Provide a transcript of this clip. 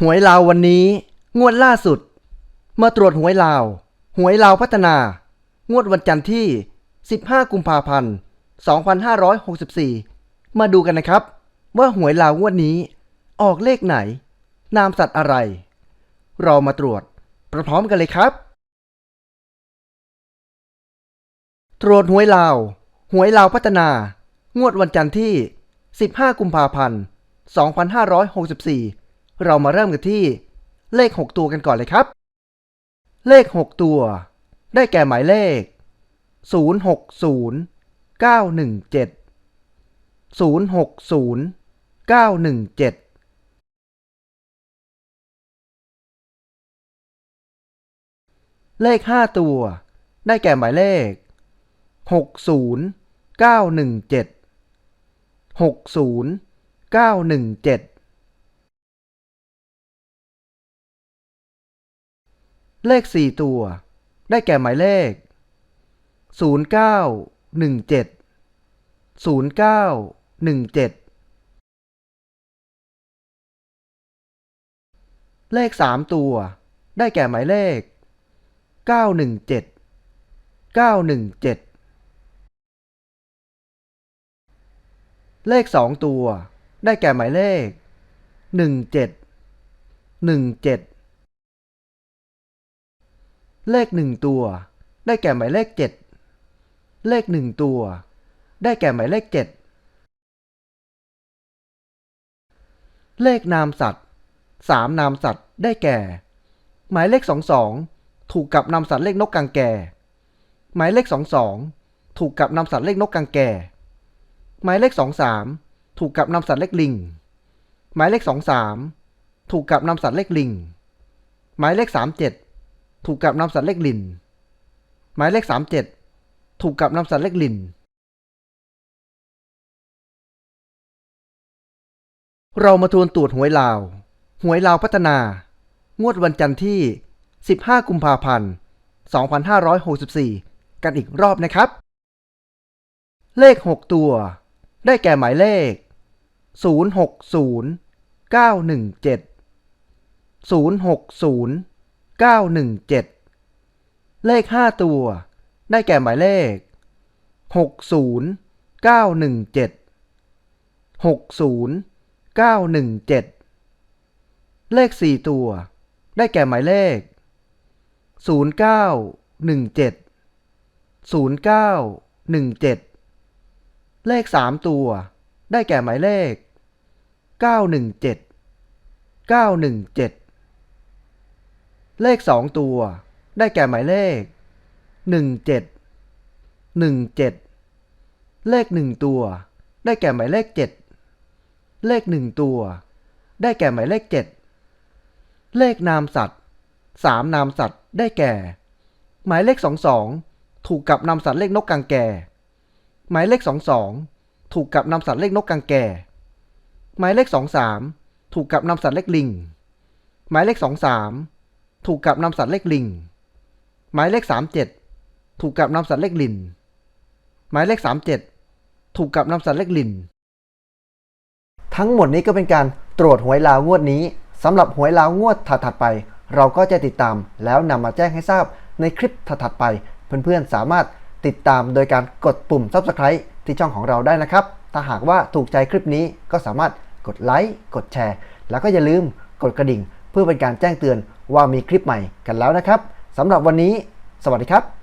หวยลาววันนี้ งวดล่าสุดมาตรวจหวยลาว หวยลาวพัฒนา งวดวันจันทร์ที่ 15 กุมภาพันธ์ 2564 มาดูกันนะครับ ว่าหวยลาวงวดนี้ ออกเลขไหน นามสัตว์อะไร เรามาตรวจพร้อมกันเลยครับ ตรวจหวยลาว หวยลาวพัฒนา งวดวันจันทร์ที่ 15 กุมภาพันธ์ 2564 เรามาเริ่มกันที่ เลข 6 ตัวกันก่อนเลยครับ เลข 6 ตัว ได้แก่หมายเลข 060 917 060 917เลข 5 ตัว ได้แก่หมายเลข 60 917 เลข 4 ตัว ได้แก่หมายเลข 0917 0917 เลข 3 ตัว ได้แก่หมายเลข 917 917 เลข 2 ตัว ได้แก่หมายเลข 17 17 เลข1ตัว ได้แก่หมายเลข7เลข1ตัว ได้แก่หมายเลข7เลขนามสัตว์3นามสัตว์ได้แก่ หมายเลข22ถูกกับนามสัตว์เลขนกกังแกหมายเลข22ถูกกับนามสัตว์เลขนกกังแกหมายเลข23ถูกกับนามสัตว์เลขลิง หมายเลข23ถูกกับนามสัตว์เลขลิง หมายเลข37 ถูกกับนามสัตว์เลขลิน หมายเลข37ถูกกับนามสัตว์เลขลิน เรามาทวนตรวจหวยลาว หวยลาวพัฒนา งวดวันจันทร์ที่ 15 กุมภาพันธ์ 2564 กันอีกรอบนะครับ เลข 6 ตัว ได้แก่หมายเลข 060 917 060 917 เลข 5 ตัว ได้แก่หมายเลข 60 917 60 917 เลข 4 ตัว ได้แก่หมายเลข 0917 0917 เลข 3 ตัว ได้แก่หมายเลข 917 917 เลข2ตัว ได้แก่หมายเลข17 17เลข1ตัว ได้แก่หมายเลข7เลข1ตัว ได้แก่หมายเลข7เลขนามสัตว์3นามสัตว์ได้แก่ หมายเลข22ถูกกับนามสัตว์เลขนกกังแก หมายเลข22ถูกกับนามสัตว์เลขนกกังแก หมายเลข23ถูกกับนามสัตว์เลขลิง หมายเลข23 ถูกกับนามสัตว์เลขลิง หมายเลข37ถูกกับนามสัตว์เลขลิน หมายเลข37ถูกกับนามสัตว์เลขลิน ทั้งหมดนี้ก็เป็นการตรวจหวยลาวงวดนี้สำหรับหวยลาวงวดถัดๆไป เราก็จะติดตามแล้วนำมาแจ้งให้ทราบในคลิปถัดๆไป เพื่อนๆสามารถติดตามโดยการกดปุ่ม Subscribe ที่ช่องของเราได้นะครับ ถ้าหากว่าถูกใจคลิปนี้ก็สามารถกดไลค์ กดแชร์ แล้วก็อย่าลืมกดกระดิ่ง เพื่อเป็นการแจ้งเตือนว่ามีคลิปใหม่กันแล้วนะครับสำหรับวันนี้ สวัสดีครับ